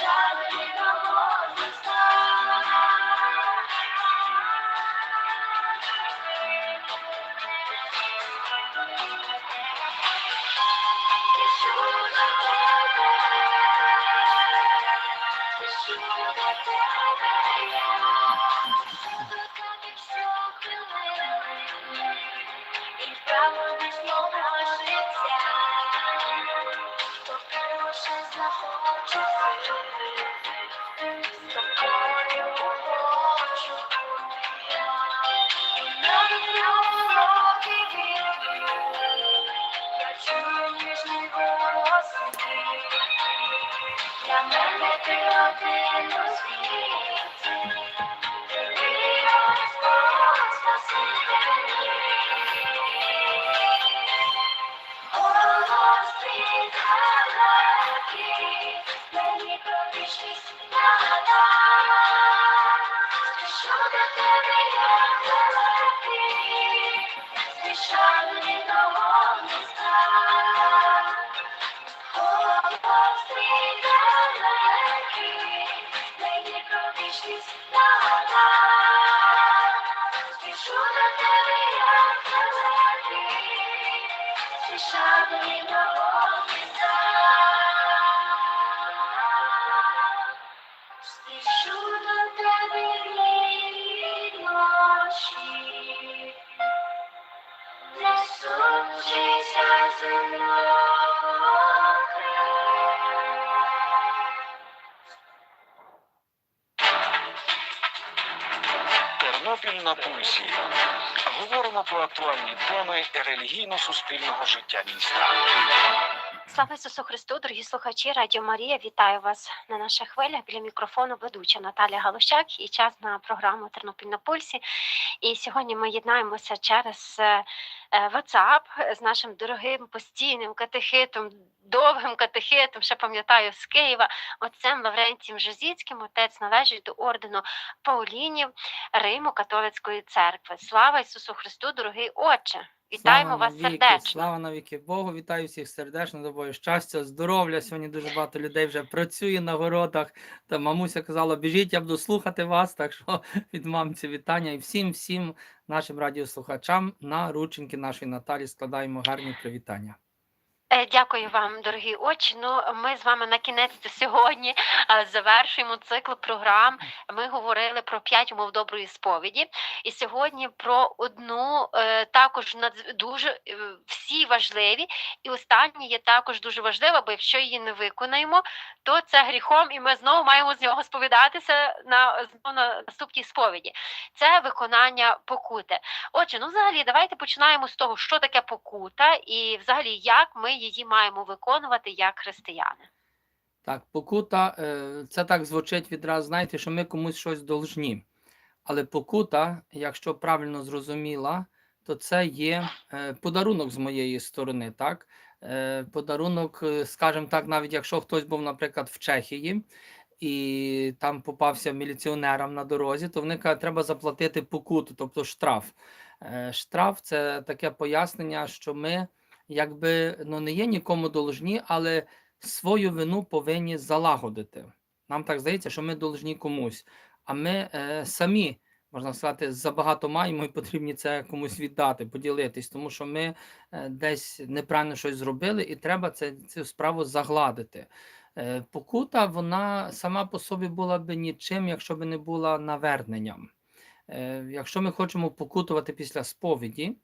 як Тернопіль на пульсі. Говоримо про актуальні теми релігійно-суспільного життя міста. Слава Ісусу Христу, дорогі слухачі, Радіо Марія, вітаю вас на наших хвилях. Біля мікрофону ведуча Наталія Галущак і час на програму Тернопіль на пульсі. І сьогодні ми єднаємося через е, WhatsApp з нашим дорогим постійним катехитом, довгим катехитом, ще пам'ятаю з Києва, отцем Лаврентієм Жизіцьким. Отець належить до ордену Паулінів Риму католицької церкви. Слава Ісусу Христу, дорогий Отче! Вітаємо Слава вас навіки, сердечно. Слава навіки Богу, вітаю всіх сердечно, тобою щастя, здоров'я. Сьогодні дуже багато людей вже працює на городах. Та мамуся казала, біжіть, я буду слухати вас. Так що від мамці вітання і всім, всім нашим радіослухачам на рученьки нашої Наталі складаємо гарні привітання. Е, Дякую вам, дорогі очі. Ну, ми з вами на кінець сьогодні завершуємо цикл програм. Ми говорили про п'ять умов доброї сповіді, і сьогодні про одну е, також дуже е, всі важливі. І останнє є також дуже важлива, бо якщо її не виконаємо, то це гріхом, і ми знову маємо з нього сповідатися на на наступній сповіді. Це виконання покути. Отже, ну взагалі, давайте починаємо з того, що таке покута, і взагалі як ми її маємо виконувати як християни. Так, покута е, це так звучить відразу, знаєте, що ми комусь щось должні. Але покута, якщо правильно зрозуміла, то це є е, подарунок з моєї сторони. так? Е, Подарунок, скажімо так, навіть якщо хтось був, наприклад, в Чехії і там попався міліціонерам на дорозі, то вони кажуть, треба заплатити покуту, тобто штраф. Штраф це таке пояснення, що ми якби ну, не є нікому должні, але свою вину повинні залагодити. Нам так здається, що ми должні комусь, а ми е, самі, можна сказати, забагато маємо і потрібні це комусь віддати, поділитись, тому що ми е, десь неправильно щось зробили, і треба це, цю справу загладити. Е, покута, вона сама по собі була би нічим, якщо б не була наверненням. Е, якщо ми хочемо покутувати після сповіді,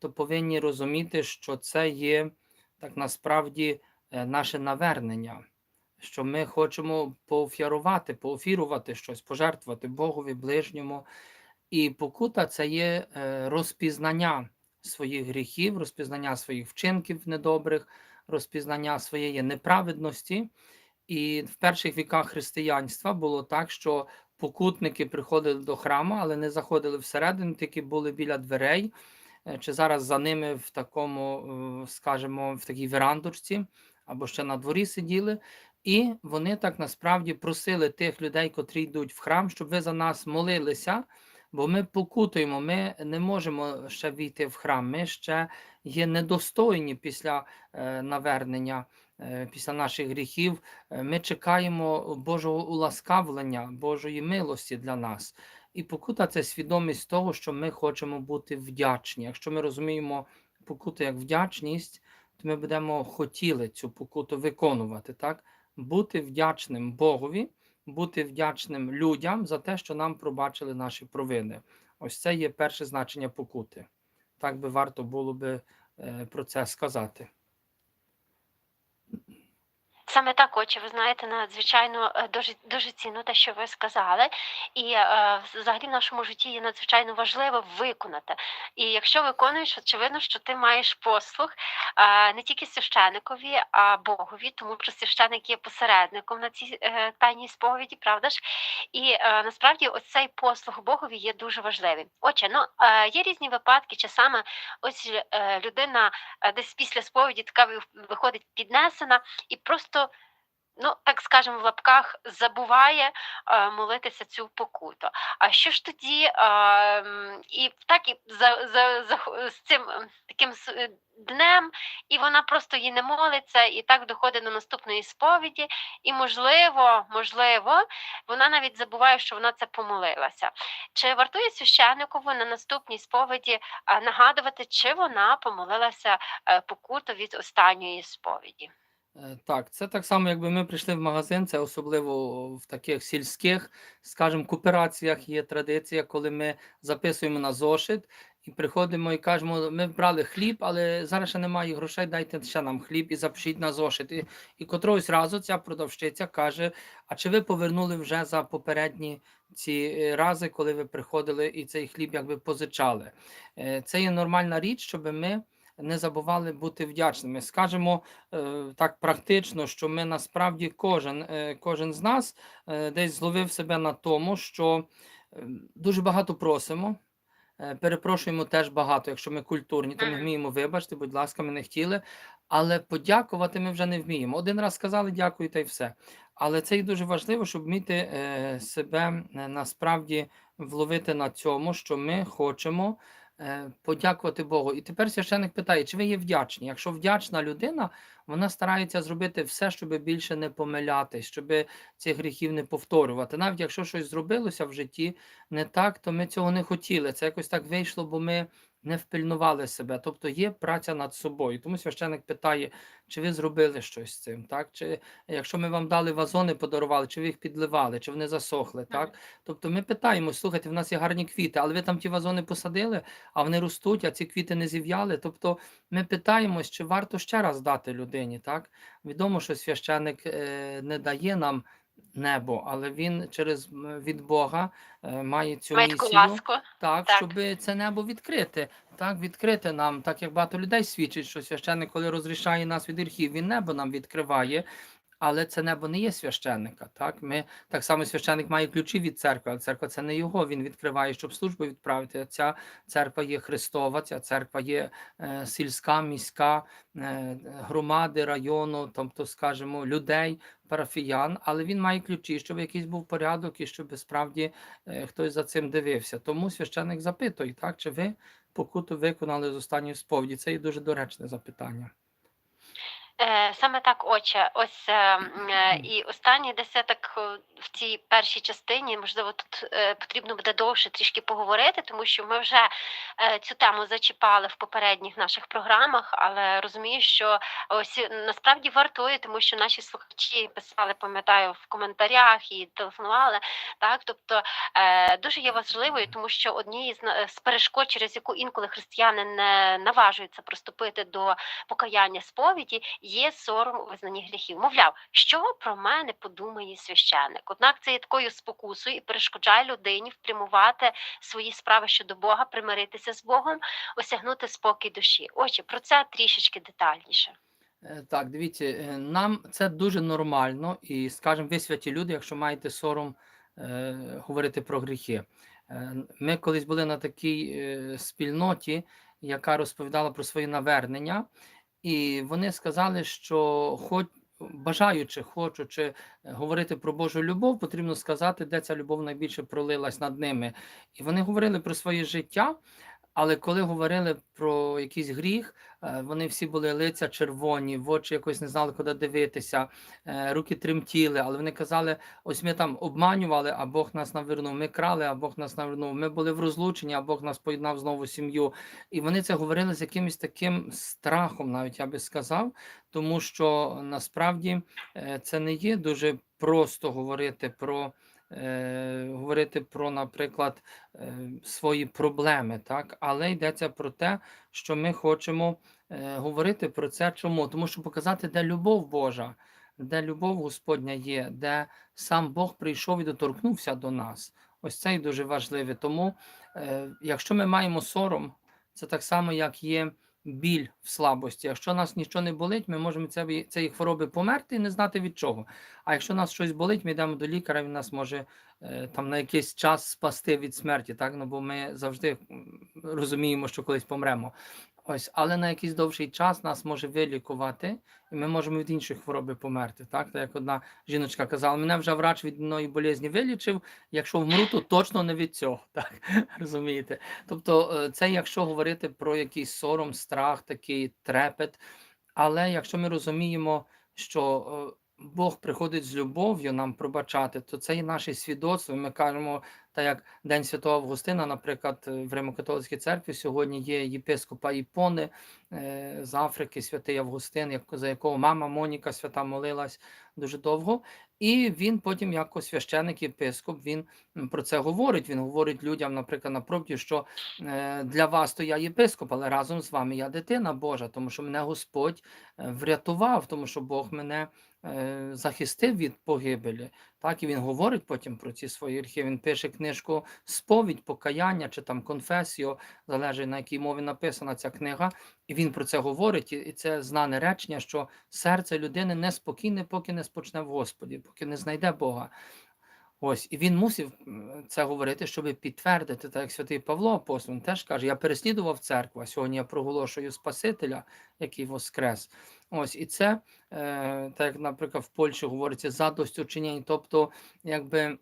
то повинні розуміти, що це є так насправді е, наше навернення, що ми хочемо поофірувати, поофірувати щось, пожертвувати Богові, ближньому. І покута це є е, розпізнання своїх гріхів, розпізнання своїх вчинків недобрих, розпізнання своєї неправедності. І в перших віках християнства було так, що покутники приходили до храму, але не заходили всередину, тільки були біля дверей, чи зараз за ними в такому, е, скажімо, в такій верандочці, або ще на дворі сиділи. І вони так насправді просили тих людей, котрі йдуть в храм, щоб ви за нас молилися, Бо ми покутуємо, ми не можемо ще війти в храм, ми ще є недостойні після е, навернення, е, після наших гріхів. Е, Ми чекаємо Божого уласкавлення, Божої милості для нас. І покута це свідомість того, що ми хочемо бути вдячні. Якщо ми розуміємо покуту як вдячність, то ми будемо хотіли цю покуту виконувати, так? Бути вдячним Богові, бути вдячним людям за те, що нам пробачили наші провини. Ось це є перше значення покути. Так би варто було би е, про це сказати. Саме так, отче, ви знаєте, надзвичайно е, дуже дуже цінно те, що ви сказали, і е, взагалі в нашому житті є надзвичайно важливо виконати. І якщо виконуєш, очевидно, що ти маєш послуг е, не тільки священикові, а Богові, тому що священик є посередником на цій е, тайній сповіді, правда ж? І е, насправді ось цей послуг Богові є дуже важливим. Отже, ну е, є різні випадки, чи саме ось е, людина е, десь після сповіді така виходить піднесена і просто ну так скажемо в лапках забуває е, молитися цю покуту. А що ж тоді е, і так і за, за, за з цим е, таким днем, і вона просто їй не молиться, і так доходить до наступної сповіді, і можливо, можливо, вона навіть забуває, що вона це помолилася. Чи вартує священникову на наступній сповіді нагадувати, чи вона помолилася покуту від останньої сповіді? Е, Так, це так само, якби ми прийшли в магазин, це особливо в таких сільських, скажімо, коопераціях є традиція, коли ми записуємо на зошит і приходимо і кажемо, ми брали хліб, але зараз ще немає грошей, дайте ще нам хліб і запишіть на зошит. І, і котрогось разу ця продавщиця каже: А чи ви повернули вже за попередні ці е, рази, коли ви приходили і цей хліб якби позичали? Е, Це є нормальна річ, щоб ми не забували бути вдячними. Скажемо е, так практично, що ми насправді кожен, е, кожен з нас е, десь зловив себе на тому, що дуже багато просимо. Перепрошуємо теж багато, якщо ми культурні, то ми вміємо вибачте, будь ласка, ми не хотіли. Але подякувати ми вже не вміємо. Один раз сказали дякую, та й все. Але це і дуже важливо, щоб вміти себе насправді вловити на цьому, що ми хочемо подякувати Богу. І тепер священик питає, чи ви є вдячні? Якщо вдячна людина, вона старається зробити все, щоб більше не помилятись, щоб цих гріхів не повторювати. Навіть якщо щось зробилося в житті не так, то ми цього не хотіли. Це якось так вийшло, бо ми не впильнували себе. Тобто є праця над собою. Тому священик питає, чи ви зробили щось з цим, так? Чи якщо ми вам дали вазони, подарували, чи ви їх підливали, чи вони засохли, так? Тобто ми питаємо, слухайте, в нас є гарні квіти, але ви там ті вазони посадили, а вони ростуть, а ці квіти не зів'яли. Тобто ми питаємось, чи варто ще раз дати людині, так? Відомо, що священик е, не дає нам небо, але він через від Бога е, має цю Має місію. ласку. Так, Так. щоб це небо відкрити. Так, відкрити нам, так як багато людей свідчить, що священник, коли розрішає нас від гріхів, він небо нам відкриває. Але це небо не є священника. Так, ми так само священник має ключі від церкви, але церква це не його. Він відкриває, щоб службу відправити. Ця церква є Христова, ця церква є е, сільська, міська, е, громади району, тобто, скажімо, людей, парафіян. Але він має ключі, щоб якийсь був порядок і щоб справді е, хтось за цим дивився. Тому священник запитує, так чи ви покуту виконали з останньої сповіді? Це є дуже доречне запитання. Е, Саме так, отче. Ось е, е, і так е, в цій першій частині, можливо, тут потрібно буде довше трішки поговорити, тому що ми вже цю тему зачіпали в попередніх наших програмах, але розумію, що ось насправді вартує, тому що наші слухачі писали, пам'ятаю, в коментарях і телефонували. Так, тобто дуже є важливою, тому що однією з перешкод, через яку інколи християни не наважуються приступити до покаяння сповіді, є сором у визнанні гріхів. Мовляв, що про мене подумає священник? Однак це є такою спокусою і перешкоджає людині впрямувати свої справи щодо Бога, примиритися з Богом, осягнути спокій душі. Отже, про це трішечки детальніше. Е, Так, дивіться, е, нам це дуже нормально, і скажімо, ви святі люди, якщо маєте сором е, говорити про гріхи. Е, Ми колись були на такій спільноті, яка розповідала про свої навернення, і вони сказали, що хоч бажаючи, хочучи е, говорити про Божу любов, потрібно сказати, де ця любов найбільше пролилась над ними. І вони говорили про своє життя. Але коли говорили про якийсь гріх, е, вони всі були лиця червоні, в очі якось не знали, куди дивитися, е, руки тремтіли, але вони казали: ось ми там обманювали, а Бог нас навернув. Ми крали, а Бог нас навернув. Ми були в розлученні, а Бог нас поєднав знову сім'ю. І вони це говорили з якимось таким страхом, навіть я би сказав, тому що насправді е, це не є дуже просто говорити про. Е, Говорити про, наприклад, е, свої проблеми, так, але йдеться про те, що ми хочемо е, говорити про це. Чому? Тому що показати, де любов Божа, де любов Господня є, де сам Бог прийшов і доторкнувся до нас. Ось це і дуже важливе. Тому, якщо ми маємо сором, це так само, як є біль в слабості. Якщо нас нічого не болить, ми можемо це, цієї хвороби померти і не знати від чого. А якщо нас щось болить, ми йдемо до лікаря, він нас може е, там на якийсь час спасти від смерті, так? Ну, бо ми завжди розуміємо, що колись помремо. Ось, але на якийсь довший час нас може вилікувати, і ми можемо від іншої хвороби померти. Так, так як одна жіночка казала, мене вже врач від одної болезні вилічив. Якщо вмру, то точно не від цього. Так розумієте? Тобто, е, це якщо говорити про якийсь сором, страх, такий трепет. Але якщо ми розуміємо, що е, Бог приходить з любов'ю нам пробачати, то це і наше свідоцтво. Ми кажемо, так як День Святого Августина, наприклад, в Римо-католицькій церкві сьогодні є єпископа Іпони е, з Африки, святий Августин, за якого мама Моніка свята молилась дуже довго. І він потім, як священик єпископ, він про це говорить. Він говорить людям, наприклад, на проповіді, що е, для вас то я єпископ, але разом з вами я дитина Божа, тому що мене Господь е, врятував, тому що Бог мене захистив від погибелі. Так, і він говорить потім про ці свої гріхи. Він пише книжку Сповідь, покаяння чи там конфесію, залежить на якій мові написана ця книга. І він про це говорить, і це знане речення, що серце людини неспокійне, поки не спочне в Господі, поки не знайде Бога. Ось, і він мусив це говорити, щоб підтвердити, так як святий Павло апостол, він теж каже: я переслідував церкву, а сьогодні я проголошую Спасителя, який воскрес. Ось, і це, е, так як, наприклад, в Польщі говориться задость учинень, тобто, якби.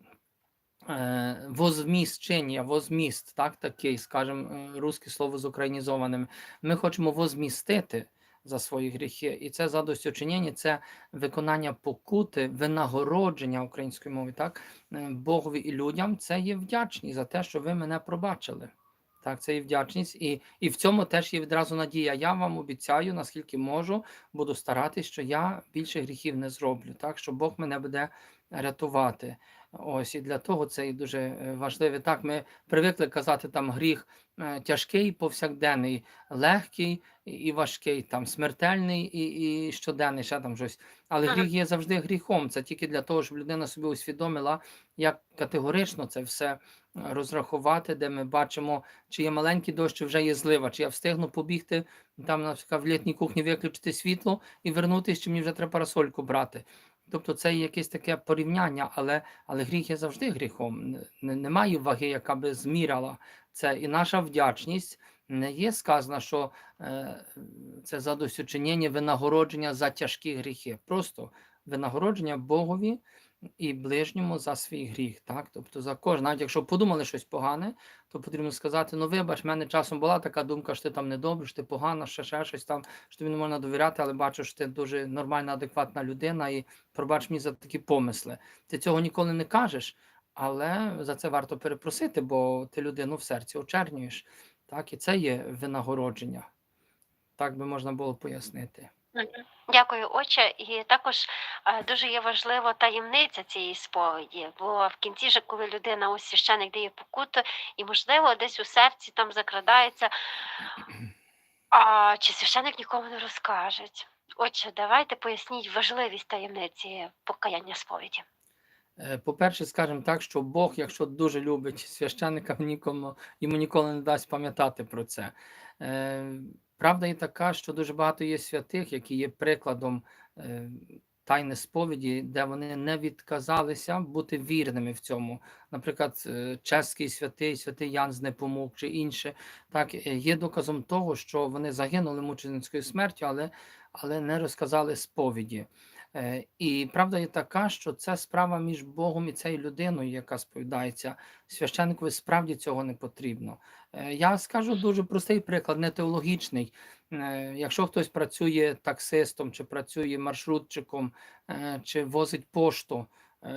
е, Возміщення, возміст, так, такий, скажімо, е, русське слово з українізованим. Ми хочемо возмістити за свої гріхи. І це задостючинення, це виконання покути, винагородження української мови, так, е, Богові і людям. Це є вдячність за те, що ви мене пробачили. Так, це є вдячність, і, і в цьому теж є відразу надія. Я вам обіцяю, наскільки можу, буду старатись, що я більше гріхів не зроблю, так що Бог мене буде рятувати. Ось і для того це і дуже е, важливо. Так, ми привикли казати там гріх е, тяжкий, повсякденний, легкий і- і важкий, там смертельний і, і щоденний, ще там щось. Але Ага. гріх є завжди гріхом. Це тільки для того, щоб людина собі усвідомила, як категорично це все е, розрахувати, де ми бачимо, чи є маленький дощ, чи вже є злива, чи я встигну побігти там, наприклад, в літній кухні виключити світло і вернутися, чи мені вже треба парасольку брати. Тобто це якесь таке порівняння, але, але гріх є завжди гріхом. Немає ваги, яка би зміряла це. І наша вдячність не є сказано, що е, це задосючинення, винагородження за тяжкі гріхи. Просто винагородження Богові і ближньому за свій гріх. Так? Тобто за кожен, навіть якщо подумали щось погане, то потрібно сказати: ну вибач, в мене часом була така думка, що ти там недобре, що ти погана, ще ще щось там, що тобі не можна довіряти, але бачу, що ти дуже нормальна, адекватна людина, і пробач мені за такі помисли. Ти цього ніколи не кажеш, але за це варто перепросити, бо ти людину в серці очернюєш. Так, і це є винагородження. Так би можна було пояснити. Дякую, отче. І також е, дуже є важлива таємниця цієї сповіді, бо в кінці же, коли людина ось священик дає покуту, і можливо десь у серці там закрадається, а чи священик нікому не розкаже. Отче, давайте поясніть важливість таємниці покаяння сповіді. Е, По-перше, скажемо так, що Бог, якщо дуже любить священника, нікому йому ніколи не дасть пам'ятати про це. Правда і така, що дуже багато є святих, які є прикладом е, тайни сповіді, де вони не відказалися бути вірними в цьому. Наприклад, е, чеський святий, святий Ян з Непомук чи інше, так е, є доказом того, що вони загинули мученицькою смертю, але, але не розказали сповіді. Е, І правда є така, що це справа між Богом і цією людиною, яка сповідається. Священникові справді цього не потрібно. Е, Я скажу дуже простий приклад, не теологічний. Е, Якщо хтось працює таксистом, чи працює маршрутчиком, чи возить пошту,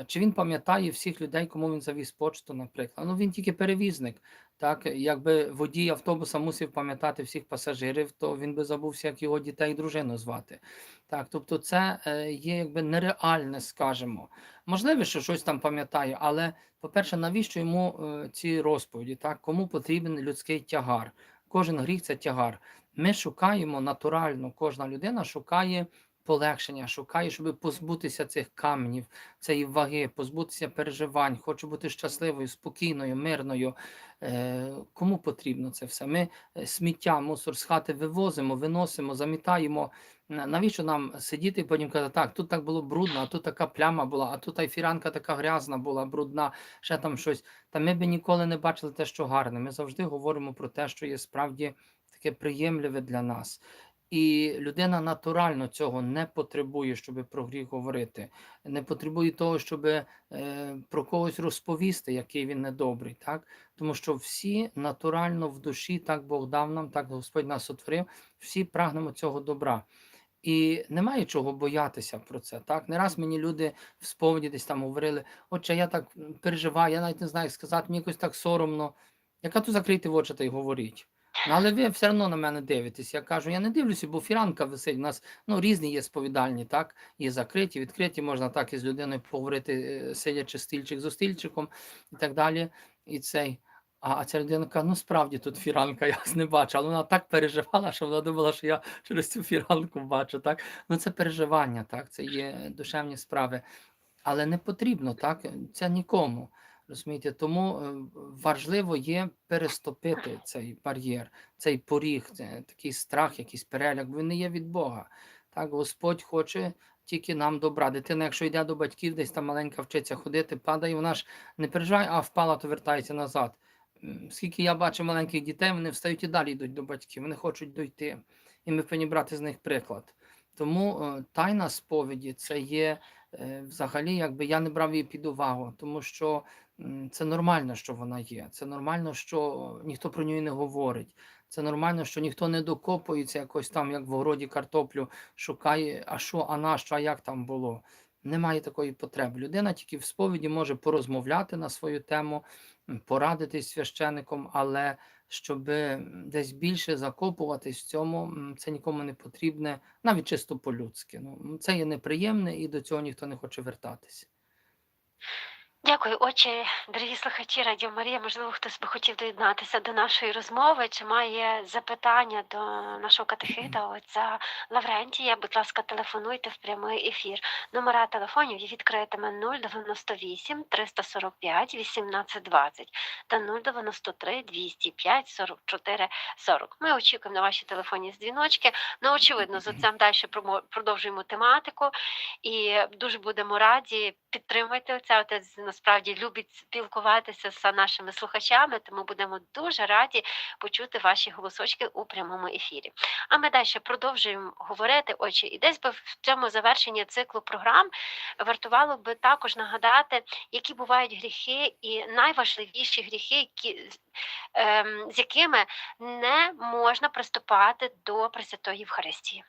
чи він пам'ятає всіх людей, кому він завіз почту, наприклад. Ну він тільки перевізник. Так, якби водій автобуса мусив пам'ятати всіх пасажирів, то він би забувся, як його дітей і дружину звати. Так, тобто, це е, є якби нереальне, скажімо. Можливо, що щось там пам'ятає, але, по-перше, навіщо йому е, ці розповіді? Так, кому потрібен людський тягар? Кожен гріх це тягар. Ми шукаємо натурально, кожна людина шукає полегшення, шукає, щоб позбутися цих каменів, цієї ваги, позбутися переживань, хочу бути щасливою, спокійною, мирною. Е, Кому потрібно це все? Ми е, сміття, мусор з хати вивозимо, виносимо, замітаємо. Навіщо нам сидіти і потім казати, так, тут так було брудно, а тут така пляма була, а тут та фіранка така грязна була, брудна, ще там щось. Та ми б ніколи не бачили те, що гарне. Ми завжди говоримо про те, що є справді таке приємливе для нас. І людина натурально цього не потребує, щоб про гріх говорити, не потребує того, щоб е, про когось розповісти, який він недобрий, так? Тому що всі натурально в душі, так Бог дав нам, так Господь нас сотворив, всі прагнемо цього добра. І немає чого боятися про це. Так, не раз мені люди в сповіді десь там говорили: отче, я так переживаю, я навіть не знаю, як сказати, мені якось так соромно. Яка тут закрити в очі та й говоріть? Але ви все одно на мене дивитесь. Я кажу, я не дивлюся, бо фіранка висить. У нас ну, різні є сповідальні, так? Є закриті, відкриті, можна так із людиною поговорити, е, сидячи стільчик за стільчиком і так далі. І цей. А, а ця людина каже, ну справді тут фіранка, я не бачу. Але вона так переживала, що вона думала, що я через цю фіранку бачу. Так? Ну це переживання, так? це є душевні справи. Але не потрібно, так? Це нікому. Розумієте, тому е, важливо є переступити цей бар'єр, цей поріг, такий страх, якийсь переляк, він не є від Бога. Так, Господь хоче тільки нам добра. Дитина, якщо йде до батьків, десь там маленька вчиться ходити, падає, вона ж не переживає, а впала, то вертається назад. Скільки я бачу маленьких дітей, вони встають і далі йдуть до батьків, вони хочуть дойти. І ми повинні брати з них приклад. Тому е, тайна сповіді це є е, взагалі, якби я не брав її під увагу, тому що це нормально, що вона є. Це нормально, що ніхто про неї не говорить. Це нормально, що ніхто не докопується якось там, як в городі картоплю, шукає, а що, а на що, а як там було. Немає такої потреби. Людина тільки в сповіді може порозмовляти на свою тему, порадитись священником, але щоб десь більше закопуватись в цьому, це нікому не потрібне, навіть чисто по-людськи. Ну, це є неприємне і до цього ніхто не хоче вертатися. Дякую, отче, дорогі слухачі Радіо Марія. Можливо, хтось би хотів доєднатися до нашої розмови, чи має запитання до нашого катехита, отця Лаврентія. Будь ласка, телефонуйте в прямий ефір. Номера телефонів є відкритими 098 345 1820 та 093 205 44 40. Ми очікуємо на ваші телефонні дзвіночки. Ну, очевидно, з отцем далі продовжуємо тематику і дуже будемо раді. Підтримуйте отця. Отець насправді любить спілкуватися з нашими слухачами, тому будемо дуже раді почути ваші голосочки у прямому ефірі. А ми далі продовжуємо говорити. Очі, і десь би в цьому завершенні циклу програм вартувало би також нагадати, які бувають гріхи, і найважливіші гріхи, які, ем, з якими не можна приступати до Пресвятої Євхаристії.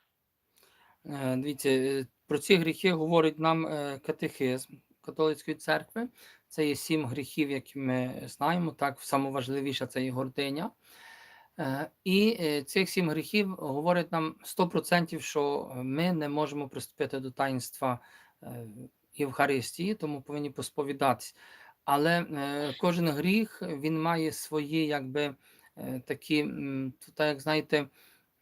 Е, Дивіться, е, про ці гріхи говорить нам е, катехизм католицької церкви. Це є сім гріхів, які ми знаємо. Так, найважливіша це є гординя. Е, І е, цих сім гріхів говорить нам 100%, що ми не можемо приступити до таїнства е, Євхаристії, тому повинні посповідатись. Але кожен гріх він має свої, якби такі, так, як знаєте,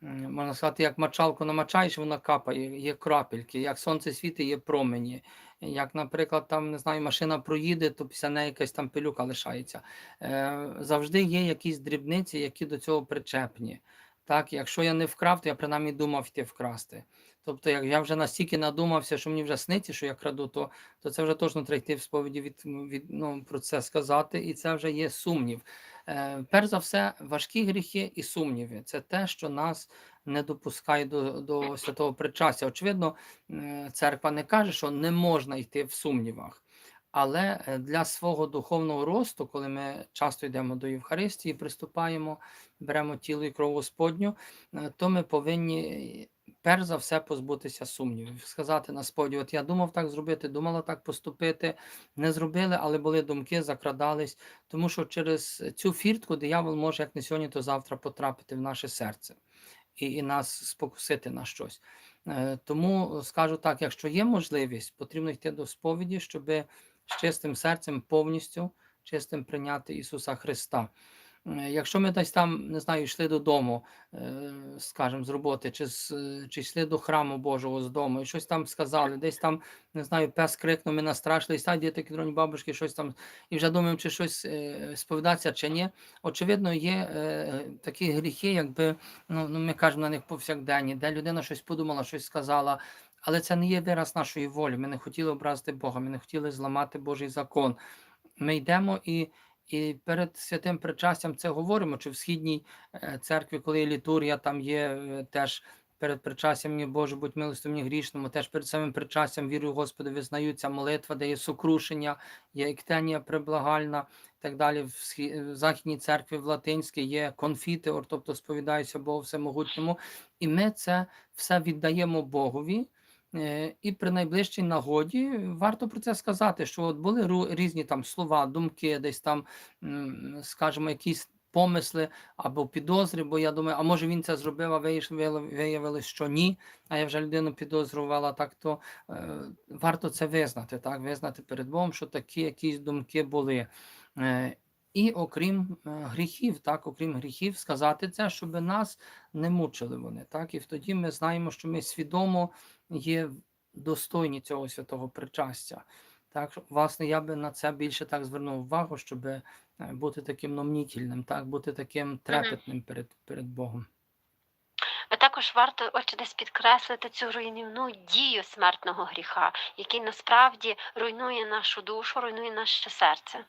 можна сказати, як мочалку намачаєш, вона капає, є крапельки, як сонце світить, є промені. Як, наприклад, там, не знаю, машина проїде, то після неї якась там пилюка лишається. Е, завжди є якісь дрібниці, які до цього причепні. Так, якщо я не вкрав, то я принаймні думав йти вкрасти. Тобто, як я вже настільки надумався, що мені вже сниться, що я краду, то, то це вже точно треба йти в сповіді від, від, ну, про це сказати, і це вже є сумнів. Е, перш за все, важкі гріхи і сумніви це те, що нас не допускає до, до святого причастя. Очевидно, церква не каже, що не можна йти в сумнівах. Але е, для свого духовного росту, коли ми часто йдемо до Євхаристії, приступаємо, беремо тіло і кров Господню, е, то ми повинні перш за все позбутися сумнівів, сказати на сповіді, от я думав так зробити, думала так поступити, не зробили, але були думки, закрадались, тому що через цю фіртку диявол може як не сьогодні, то завтра потрапити в наше серце і, і нас спокусити на щось. Е, Тому скажу так: якщо є можливість, потрібно йти до сповіді, щоб з чистим серцем повністю чистим прийняти Ісуса Христа. Е, Якщо ми десь там, не знаю, йшли додому, е, скажімо, з роботи, чи, з, е, чи йшли до храму Божого з дому, і щось там сказали, десь там, не знаю, пес крикнув, ми настрашились, та діти, кідроні бабушки, щось там, і вже думаємо, чи щось сповідатися, чи ні. Очевидно, є такі гріхи, якби ну, ну, ми кажемо на них повсякденні, де людина щось подумала, щось сказала. Але це не є вираз нашої волі. Ми не хотіли образити Бога, ми не хотіли зламати Божий закон. Ми йдемо і, і перед святим причастям це говоримо, чи в східній е, церкві, коли є літургія, там є е, теж перед причастям мені Боже, будь милостив мені грішному, теж перед самим причастям вірую Господи, визнаються молитва, де є сокрушення, є ектенія приблагальна так далі. В, схі- в Західній церкві, в Латинській є конфітеор, тобто сповідаюся Богу Всемогутньому. І ми це все віддаємо Богові. Е, І при найближчій нагоді варто про це сказати, що от були різні там слова, думки, десь там, скажімо, якісь помисли або підозри, бо я думаю, а може він це зробив, а виявилось, що ні. А я вже людину підозрювала, так то е, варто це визнати, так, визнати перед Богом, що такі якісь думки були. Е, і окрім е, гріхів, так, окрім гріхів, сказати це, щоб нас не мучили вони. Так, і тоді ми знаємо, що ми свідомо є достойні цього святого причастя. Так, власне, я би на це більше так звернув увагу, щоб е, бути таким номнітельним, так, бути таким трепетним перед, перед Богом. Також варто отже десь підкреслити цю руйнівну дію смертного гріха, який насправді руйнує нашу душу, руйнує наше серце.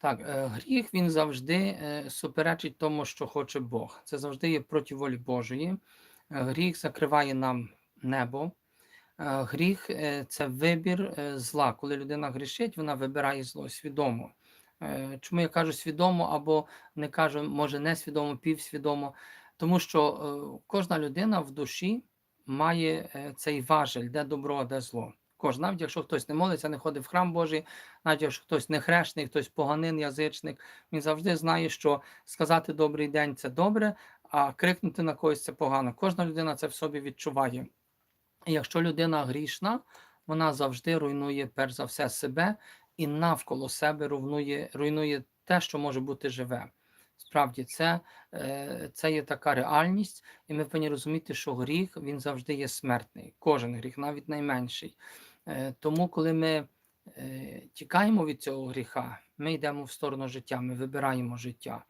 Так, е, гріх він завжди е, суперечить тому, що хоче Бог. Це завжди є проти волі Божої. Е, Гріх закриває нам небо. Гріх це вибір зла. Коли людина грішить, вона вибирає зло свідомо. Чому я кажу свідомо або не кажу, може, несвідомо, півсвідомо? Тому що кожна людина в душі має цей важель, де добро, де зло. Кожен, навіть якщо хтось не молиться, не ходить в храм Божий, навіть якщо хтось не хрещений, хтось поганин, язичник, він завжди знає, що сказати добрий день це добре, а крикнути на когось це погано. Кожна людина це в собі відчуває. І якщо людина грішна, вона завжди руйнує перш за все себе і навколо себе руйнує, руйнує те, що може бути живе. Справді, це, е, це є така реальність, і ми повинні розуміти, що гріх він завжди є смертний. Кожен гріх, навіть найменший. Е, Тому, коли ми е, тікаємо від цього гріха, ми йдемо в сторону життя, ми вибираємо життя.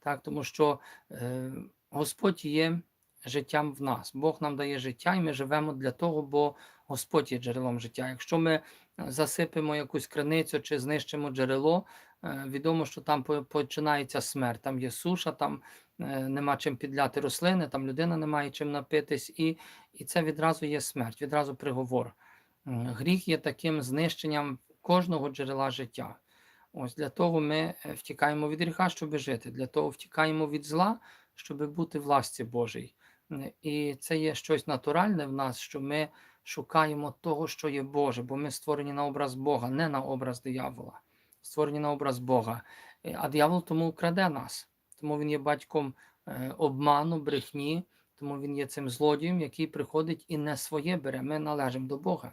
Так, тому що е, Господь є життям в нас. Бог нам дає життя, і ми живемо для того, бо Господь є джерелом життя. Якщо ми засипемо якусь криницю чи знищимо джерело, відомо, що там починається смерть. Там є суша, там нема чим підляти рослини, там людина не має чим напитись, і, і це відразу є смерть, відразу приговор. Гріх є таким знищенням кожного джерела життя. Ось для того ми е, втікаємо від гріха, щоб жити. Для того втікаємо від зла, щоб бути в ласці Божій. І це є щось натуральне в нас, що ми шукаємо того, що є Боже, бо ми створені на образ Бога, не на образ диявола, створені на образ Бога. Е, А диявол тому краде нас, тому він є батьком е, обману, брехні, тому він є цим злодієм, який приходить і не своє бере. Ми належимо до Бога.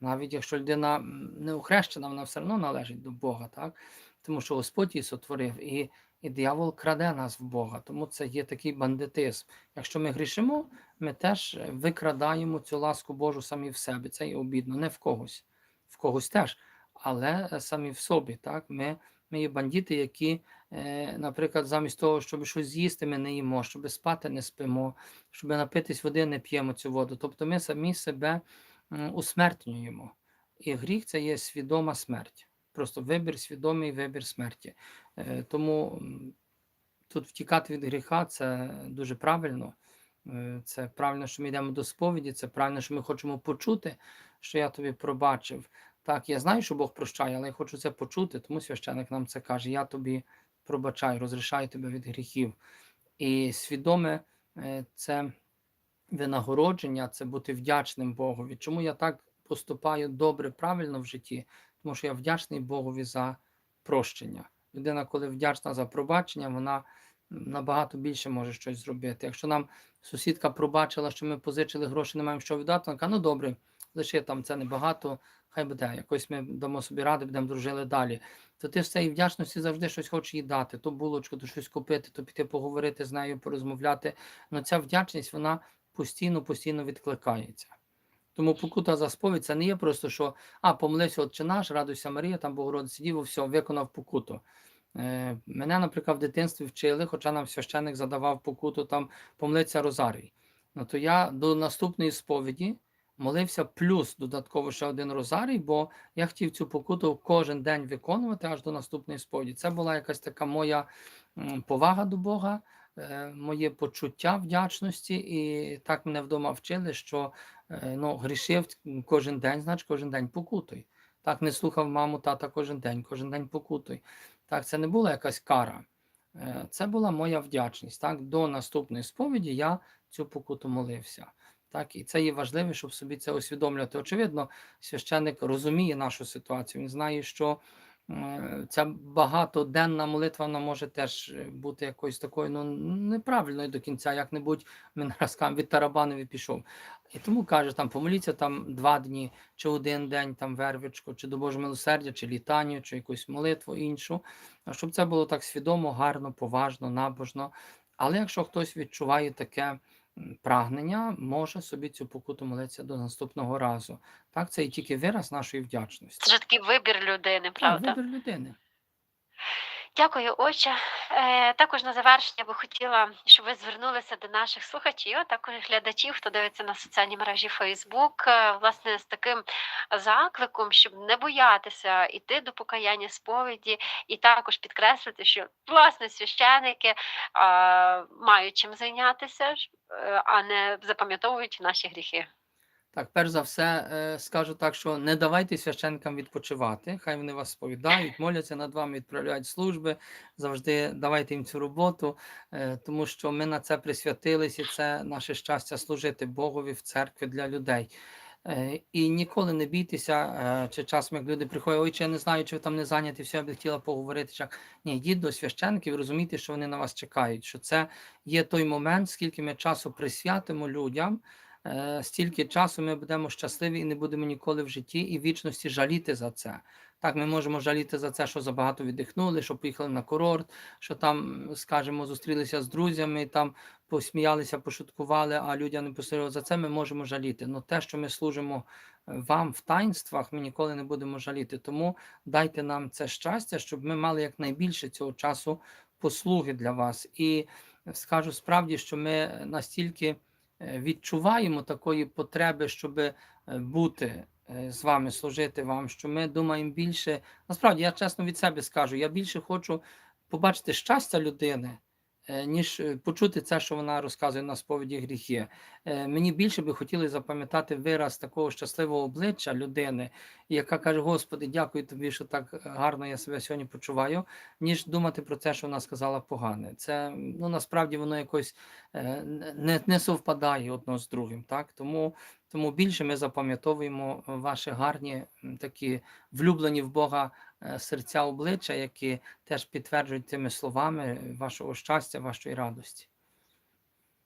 Навіть якщо людина не охрещена, вона все одно належить до Бога, так? Тому що Господь її сотворив, і, і диявол краде нас в Бога. Тому це є такий бандитизм. Якщо ми грішимо, ми теж викрадаємо цю ласку Божу самі в себе. Це є обідно, не в когось, в когось теж, але е, самі в собі. Так? Ми, ми є бандити, які, е, наприклад, замість того, щоб щось з'їсти, ми не їмо, щоб спати не спимо, щоб напитись води, не п'ємо цю воду. Тобто ми самі себе усмертнюємо. І гріх це є свідома смерть. Просто вибір, свідомий вибір смерті. Е, Тому тут втікати від гріха це дуже правильно. Е, Це правильно, що ми йдемо до сповіді, це правильно, що ми хочемо почути, що я тобі пробачив. Так, я знаю, що Бог прощає, але я хочу це почути, тому священик нам це каже: Я тобі пробачаю, розрішаю тебе від гріхів. І свідоме е, це винагородження, це бути вдячним Богові. Чому я так поступаю добре, правильно в житті? Тому що я вдячний Богові за прощення. Людина, коли вдячна за пробачення, вона набагато більше може щось зробити. Якщо нам сусідка пробачила, що ми позичили гроші, не маємо що віддати, вона каже, ну добре, лише там це небагато, хай буде. Якось ми дамо собі ради, будемо дружили далі. То ти ж цієї вдячності завжди щось хочеш їй дати, то булочку, то щось купити, то піти поговорити з нею, порозмовляти. Ну ця вдячність, вона постійно, постійно відкликається. Тому покута за сповідь це не є просто, що а, помолився Отче наш, радуйся Марія, там Богородиця Діво, все, виконав покуту. Е, мене, наприклад, в дитинстві вчили, хоча нам священик задавав покуту там помолиться Розарій. Ну то я до наступної сповіді молився плюс додатково ще один розарій, бо я хотів цю покуту кожен день виконувати аж до наступної сповіді. Це була якась така моя повага до Бога, моє почуття вдячності, і так мене вдома вчили, що е, ну, грішив кожен день, значить кожен день покутуй. Так не слухав маму, тата кожен день, кожен день покутуй. Так, це не була якась кара. Е, Це була моя вдячність. Так, до наступної сповіді я цю покуту молився. Так, і це є важливо, щоб собі це усвідомлювати. Очевидно, священник розуміє нашу ситуацію. Він знає, що е, ця багатоденна молитва вона може теж е, бути якоюсь такою ну, неправильною до кінця, як-небудь ми раз від Тарабанові пішов. І тому каже, там помоліться там два дні, чи один день, там вервичку, чи до Божого милосердя, чи літанню, чи якусь молитву іншу, щоб це було так свідомо, гарно, поважно, набожно. Але якщо хтось відчуває таке прагнення, може собі цю покуту молитися до наступного разу. Так, це і тільки вираз нашої вдячності. Це такий вибір людини, Так, правда? вибір людини. Дякую, отче. Е, також на завершення би хотіла, щоб ви звернулися до наших слухачів, а також глядачів, хто дивиться на соціальні мережі е, власне, з таким закликом, щоб не боятися йти до покаяння сповіді, і також підкреслити, що власне священики а, мають чим зайнятися, е, а не запам'ятовують наші гріхи. Так, перш за все, е, скажу так, що не давайте священникам відпочивати. Хай вони вас сповідають, моляться над вами, відправляють служби. Завжди давайте їм цю роботу, е, тому що ми на це присвятились, і це наше щастя служити Богові в церкві для людей. Е, І ніколи не бійтеся, чи часом, як люди приходять, ой, чи я не знаю, чи ви там не зайняті, все, я би хотіла поговорити. Чи... Ні, йдіть до священників розумійте, що вони на вас чекають, що це є той момент, скільки ми часу присвятимо людям, стільки часу ми будемо щасливі і не будемо ніколи в житті і вічності жаліти за це. Так, ми можемо жаліти за це, що забагато віддихнули, що поїхали на курорт, що там, скажімо, зустрілися з друзями, там посміялися, пошуткували, а людям не посилили. За це ми можемо жаліти. Ну те, що ми служимо е, вам в таїнствах, ми ніколи не будемо жаліти. Тому дайте нам це щастя, щоб ми мали якнайбільше цього часу послуги для вас. І скажу справді, що ми настільки е, відчуваємо такої потреби, щоб бути е, з вами, служити вам, що ми думаємо більше. Насправді, я чесно від себе скажу, я більше хочу побачити щастя людини, е, ніж е, почути це, що вона розказує на сповіді гріхи. Е, Мені більше би хотіли запам'ятати вираз такого щасливого обличчя людини, яка каже: Господи, дякую тобі, що так гарно я себе сьогодні почуваю, ніж думати про те, що вона сказала погане. Це ну насправді воно якось е, не, не совпадає одно з другим. Так? Тому, тому більше ми запам'ятовуємо ваші гарні такі влюблені в Бога е, серця обличчя, які теж підтверджують тими словами вашого щастя, вашої радості.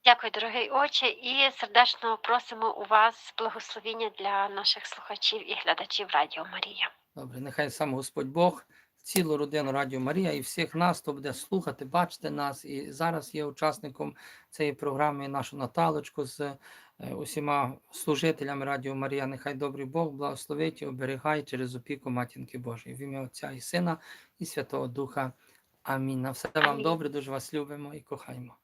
Дякую, дорогий отче, і сердечно просимо у вас благословіння для наших слухачів і глядачів Радіо Марія. Добре, нехай сам Господь Бог, цілу родину Радіо Марія і всіх нас, хто буде слухати, бачити нас. І зараз є учасником цієї програми нашу Наталочку з е, усіма служителям Радіо Марія. Нехай добрий Бог благословить і оберігає через опіку Матінки Божої. В ім'я Отця і Сина і Святого Духа. Амінь. На все вам Амінь. добре, дуже вас любимо і кохаємо.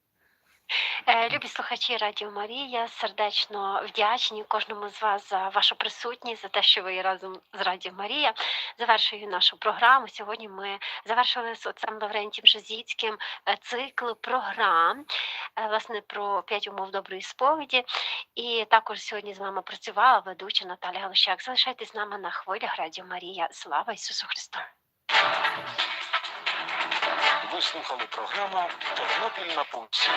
Е, Любі слухачі Радіо Марія, сердечно вдячні кожному з вас за вашу присутність, за те, що ви разом з Радіо Марія. Завершую нашу програму. Сьогодні ми завершили з отцем Лаврентієм Жазіцьким е, цикл програм, е, власне, про п'ять умов доброї сповіді. І також сьогодні з вами працювала ведуча Наталя Галущак. Залишайтесь з нами на хвилях Радіо Марія. Слава Ісусу Христу! Ви слухали програму Тернопіль на пульсі.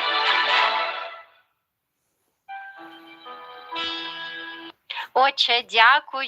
Отче, дякую.